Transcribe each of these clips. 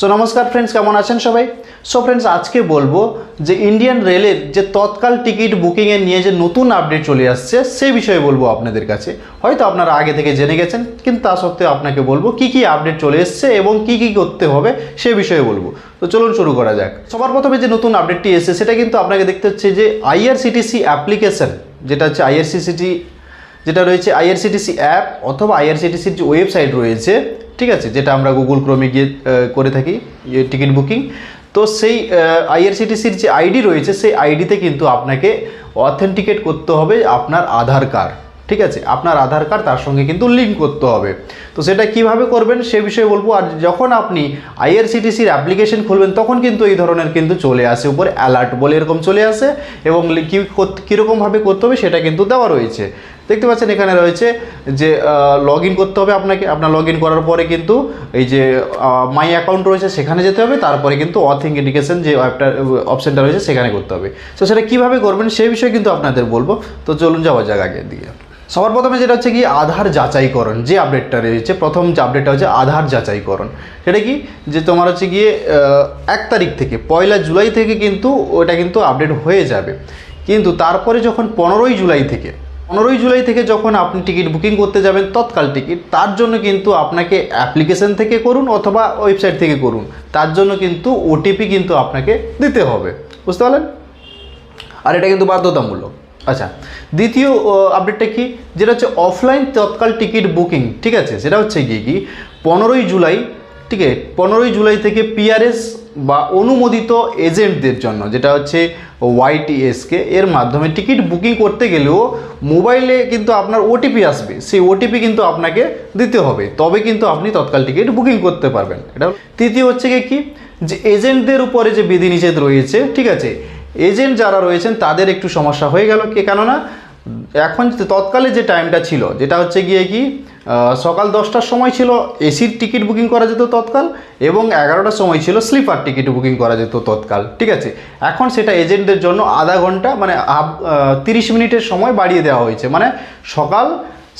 So নমস্কার friends কেমন আছেন সবাই? সো ফ্রেন্ডস আজকে বলব যে ইন্ডিয়ান রেলের যে তৎকাল টিকিট বুকিংয়ের নিয়ে যে নতুন আপডেট চলে আসছে, সেই বিষয়ে বলব আপনাদের কাছে। হয়তো আপনারা আগে থেকে জেনে গেছেন, কিন্তু তা সত্ত্বেও আপনাকে বলব কি কি আপডেট চলে এসছে এবং কি কি করতে হবে, সে বিষয়ে বলব। তো চলুন শুরু করা যাক। সবার প্রথমে যে নতুন আপডেটটি এসেছে, সেটা কিন্তু আপনাকে দেখতে হচ্ছে যে আইআরসিটিসি অ্যাপ্লিকেশন যেটা হচ্ছে আইআরসিসিটি যেটা রয়েছে আইআরসিটিসি অ্যাপ অথবা আইআরসিটিসির যে ওয়েবসাইট রয়েছে ঠিক আছে, যেটা আমরা গুগল ক্রোমে গিয়ে করে থাকি টিকিট বুকিং। তো সেই আইআরসিটিসির যে আইডি রয়েছে, সেই আইডিতে কিন্তু আপনাকে অথেন্টিকেট করতে হবে আপনার আধার কার্ড। ঠিক আছে, আপনার আধার কার্ড, তার সঙ্গে কিন্তু লিঙ্ক করতে হবে। তো সেটা কীভাবে করবেন, সে বিষয়ে বলব। আর যখন আপনি আইআরসিটিসির অ্যাপ্লিকেশন খুলবেন, তখন কিন্তু এই ধরনের কিন্তু চলে আসে। উপরে অ্যালার্ট বলে এরকম চলে আসে এবং কী, কি কীরকমভাবে করতে হবে, সেটা কিন্তু দেওয়া রয়েছে। দেখতে পাচ্ছেন এখানে রয়েছে যে লগ করতে হবে আপনাকে। আপনার লগ করার পরে কিন্তু এই যে মাই অ্যাকাউন্ট রয়েছে সেখানে যেতে হবে। তারপরে কিন্তু অথেন্টিকেশন যে অ্যাপটা অপশানটা রয়েছে সেখানে করতে হবে। তো সেটা কীভাবে করবেন সেই বিষয়ে কিন্তু আপনাদের বলব। তো চলুন যাওয়া যাক আগের দিকে সবার প্রথমে যেটা হচ্ছে কি, আধার যাচাইকরণ, যে আপডেটটা রয়েছে, প্রথম যে আপডেটটা হচ্ছে আধার যাচাইকরণ। সেটা কি? যে তোমার হচ্ছে গিয়ে এক তারিখ থেকে, পয়লা জুলাই থেকে কিন্তু ওটা কিন্তু আপডেট হয়ে যাবে। কিন্তু তারপরে যখন পনেরোই জুলাই থেকে পনেরোই জুলাই থেকে যখন আপনি টিকিট বুকিং করতে যাবেন তৎকাল টিকিট, তার জন্য কিন্তু আপনাকে অ্যাপ্লিকেশন থেকে করুন অথবা ওয়েবসাইট থেকে করুন। তার জন্য কিন্তু ওটিপি কিন্তু আপনাকে দিতে হবে। বুঝতে পারলেন? আর এটা কিন্তু বাধ্যতামূলক। আচ্ছা দ্বিতীয় আপডেটটা কি? যেটা হচ্ছে অফলাইন তৎকাল টিকিট বুকিং, ঠিক আছে? সেটা হচ্ছে কি কি? পনেরোই জুলাই, ঠিক আছে? পনেরোই জুলাই থেকে পিআরএস বা অনুমোদিত এজেন্টদের জন্য, যেটা হচ্ছে ওয়াইটিএসকে এর মাধ্যমে টিকিট বুকিং করতে গেলেও মোবাইলে কিন্তু আপনার ওটিপি আসবে, সেই ওটিপি কিন্তু আপনাকে দিতে হবে। তবে কিন্তু আপনি তৎকাল টিকিট বুকিং করতে পারবেন। এটা তৃতীয় হচ্ছে কি কি? যে এজেন্টদের উপরে যে বিধিনিষেধ রয়েছে, ঠিক আছে? এজেন্ট যারা রয়েছেন, তাদের একটু সমস্যা হয়ে গেল। কে? কেননা, এখন তৎকালে যে টাইমটা ছিল, যেটা হচ্ছে গিয়ে কি? সকাল দশটার সময় ছিল এসির টিকিট বুকিং করা যেত তৎকাল এবং এগারোটার সময় ছিল স্লিপার টিকিট বুকিং করা যেত তৎকাল, ঠিক আছে? এখন সেটা এজেন্টদের জন্য আধা ঘণ্টা মানে তিরিশ মিনিটের সময় বাড়িয়ে দেওয়া হয়েছে। মানে সকাল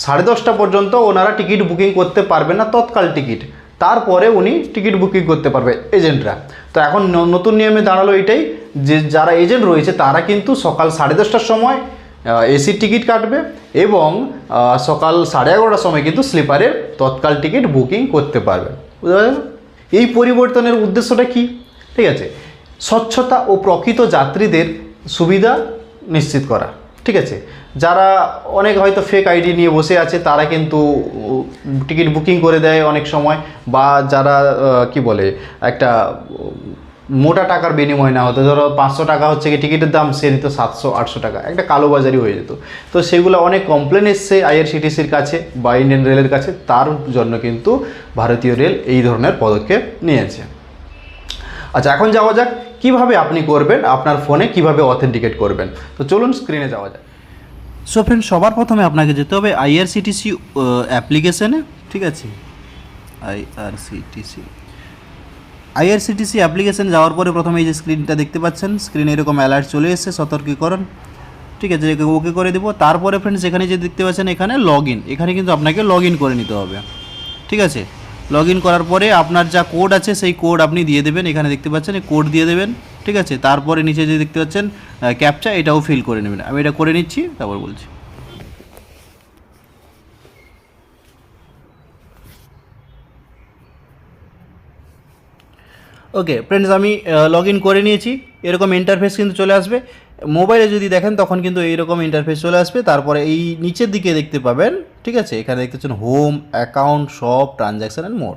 সাড়ে দশটা পর্যন্ত ওনারা টিকিট বুকিং করতে পারবেন না, তৎকাল টিকিট। তারপরে উনি টিকিট বুকিং করতে পারবে এজেন্টরা। তো এখন নতুন নিয়মে দাঁড়াল এটাই যে যারা এজেন্ট রয়েছে, তারা কিন্তু সকাল সাড়ে দশটার সময় এসির টিকিট কাটবে এবং সকাল সাড়ে এগারোটার সময় কিন্তু স্লিপারের তৎকাল টিকিট বুকিং করতে পারবে বুঝতে এই পরিবর্তনের উদ্দেশ্যটা কি? ঠিক আছে। স্বচ্ছতা ও প্রকৃত যাত্রীদের সুবিধা নিশ্চিত করা। ঠিক আছে। যারা অনেক হয়তো ফেক আইডি নিয়ে বসে আছে, তারা কিন্তু টিকিট বুকিং করে দেয় অনেক সময়, বা যারা কি বলে, একটা মোটা টাকার বিনিময় না হতো। ধরো পাঁচশো টাকা হচ্ছে কি টিকিটের দাম, সে নিত সাতশো, আটশো টাকা। একটা কালোবাজারি হয়ে যেত। তো সেগুলো অনেক কমপ্লেন এসছে আইআরসিটিসির কাছে বা ইন্ডিয়ান রেলের কাছে। তার জন্য কিন্তু ভারতীয় রেল এই ধরনের পদক্ষেপ নিয়েছে। আচ্ছা এখন যাওয়া যাক, কীভাবে আপনি করবেন, আপনার ফোনে কীভাবে অথেন্টিকেট করবেন? তো চলুন স্ক্রিনে যাওয়া যাক। সো ফ্রেন্ড সবার প্রথমে আপনাকে যেতে হবে আইআরসিটিসি অ্যাপ্লিকেশনে ঠিক আছে? আইআরসিটিসি আইআরসিটিসি অ্যাপ্লিকেশন যাওয়ার পরে প্রথমে এই যে স্ক্রিনটা দেখতে পাচ্ছেন স্ক্রিনে এরকম অ্যালার্ট চলে এসেছে, সতর্কীকরণ। ঠিক আছে ওকে করে দেবো। তারপরে ফ্রেন্ডস এখানে যে দেখতে পাচ্ছেন, এখানে লগ এখানে কিন্তু আপনাকে লগ করে নিতে হবে। ঠিক আছে? লগ করার পরে আপনার যা কোড আছে, সেই কোড আপনি দিয়ে দেবেন। এখানে দেখতে পাচ্ছেন কোড দিয়ে দেবেন। ঠিক আছে? তারপরে নিচে যে দেখতে পাচ্ছেন ক্যাপচা এটাও ফিল করে নেবেন। আমি এটা করে নিচ্ছি, তারপর বলছি। ওকে ফ্রেন্ডস আমি লগ ইন করে নিয়েছি। এরকম ইন্টারফেস কিন্তু চলে আসবে। মোবাইলে যদি দেখেন, তখন কিন্তু এইরকম ইন্টারফেস চলে আসবে। তারপরে এই নিচের দিকে দেখতে পাবেন, ঠিক আছে? এখানে দেখতে পাচ্ছেন হোম অ্যাকাউন্ট সব ট্রানজ্যাকশান অ্যান্ড মোর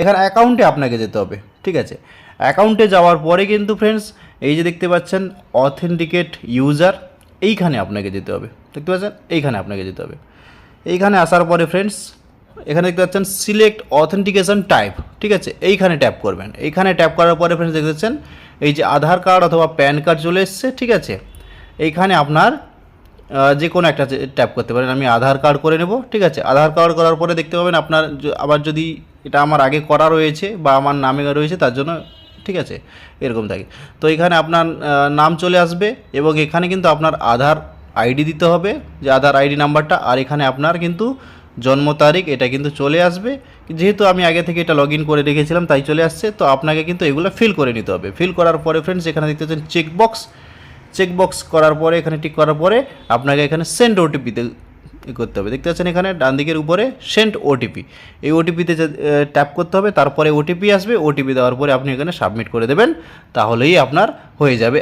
এখানে অ্যাকাউন্টে আপনাকে যেতে হবে, ঠিক আছে? অ্যাকাউন্টে যাওয়ার পরে কিন্তু ফ্রেন্ডস এই যে দেখতে পাচ্ছেন অথেন্টিকেট ইউজার এইখানে আপনাকে যেতে হবে। দেখতে পাচ্ছেন? এইখানে আপনাকে যেতে হবে। এইখানে আসার পরে ফ্রেন্ডস এখানে দেখতে পাচ্ছেন সিলেক্ট অথেন্টিকেশন টাইপ ঠিক আছে? এইখানে ট্যাপ করবেন। এইখানে ট্যাপ করার পরে ফ্রেন্ডস দেখতে পাচ্ছেন, এই যে আধার কার্ড অথবা প্যান কার্ড চলে এসছে, ঠিক আছে? এইখানে আপনার যে কোনো একটা ট্যাপ করতে পারেন। আমি আধার কার্ড করে নেব, ঠিক আছে? আধার কার্ড করার পরে দেখতে পাবেন আপনার আবার যদি এটা আমার আগে করা রয়েছে বা আমার নামে রয়েছে, তার জন্য, ঠিক আছে? এরকম থাকে। তো এখানে আপনার নাম চলে আসবে এবং এখানে কিন্তু আপনার আধার আইডি দিতে হবে, যে আধার আইডি নাম্বারটা আর এখানে আপনার কিন্তু জন্ম তারিখ, এটা কিন্তু চলে আসবে। যেহেতু আমি আগে থেকে এটা লগ ইন করে রেখেছিলাম, তাই চলে আসছে। তো আপনাকে কিন্তু এগুলো ফিল করে নিতে হবে। ফিল করার পরে ফ্রেন্ডস এখানে দেখতে পাচ্ছেন চেকবক্স চেকবক্স করার পরে, এখানে টিক করার পরে আপনাকে এখানে সেন্ড ওটিপিতে করতে হবে। দেখতে পাচ্ছেন এখানে ডান দিকের উপরে সেন্ড ওটিপি এই ওটিপিতে ট্যাপ করতে হবে। তারপরে ওটিপি আসবে। ওটিপি দেওয়ার পরে আপনি এখানে সাবমিট করে দেবেন। তাহলেই আপনার হয়ে যাবে।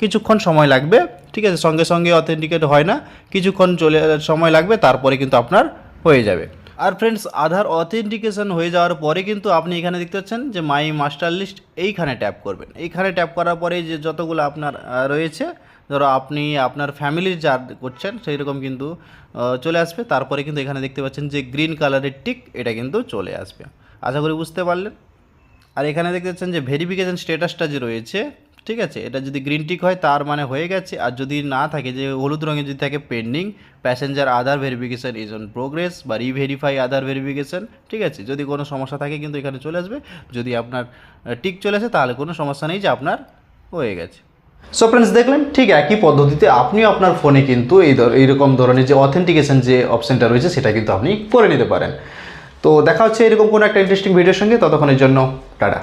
কিছুক্ষণ সময় লাগবে। ঠিক আছে? সঙ্গে সঙ্গে অথেন্টিকেট হয় না। কিছুক্ষণ চলে সময় লাগবে। তারপরে কিন্তু আপনার হয়ে যাবে। আর ফ্রেন্ডস আধার অথেন্টিকেশন হয়ে যাওয়ার পরে কিন্তু আপনি এখানে দেখতে পাচ্ছেন যে মাই মাস্টার লিস্ট এইখানে ট্যাপ করবেন। এইখানে ট্যাপ করার পরে যে যতগুলো আপনার রয়েছে, ধরো আপনি আপনার ফ্যামিলির যা করছেন সেই রকম কিন্তু চলে আসবে। তারপরে কিন্তু এখানে দেখতে পাচ্ছেন যে গ্রিন কালারের টিক এটা কিন্তু চলে আসবে। আশা করি বুঝতে পারলেন। আর এখানে দেখতে পাচ্ছেন যে ভেরিফিকেশন স্ট্যাটাসটা যে রয়েছে ঠিক আছে? এটা যদি গ্রিন টিক হয়, তার মানে হয়ে গেছে। আর যদি না থাকে, যে হলুদ রঙে যদি থাকে pending passenger Aadhaar verification is on progress বা রিভেরিফাই আধার ভেরিফিকেশন ঠিক আছে? যদি কোনো সমস্যা থাকে, কিন্তু এখানে চলে আসবে। যদি আপনার টিক চলে আসে, তাহলে কোনো সমস্যা নেই যে আপনার হয়ে গেছে। সো ফ্রেন্ডস দেখলেন? ঠিক একই পদ্ধতিতে আপনিও আপনার ফোনে কিন্তু এই এইরকম ধরনের যে অথেন্টিকেশন যে অপশানটা রয়েছে, সেটা কিন্তু আপনি করে নিতে পারেন। তো দেখা হচ্ছে এরকম কোনো একটা ইন্টারেস্টিং ভিডিওর সঙ্গে। ততক্ষণের জন্য, টাটা।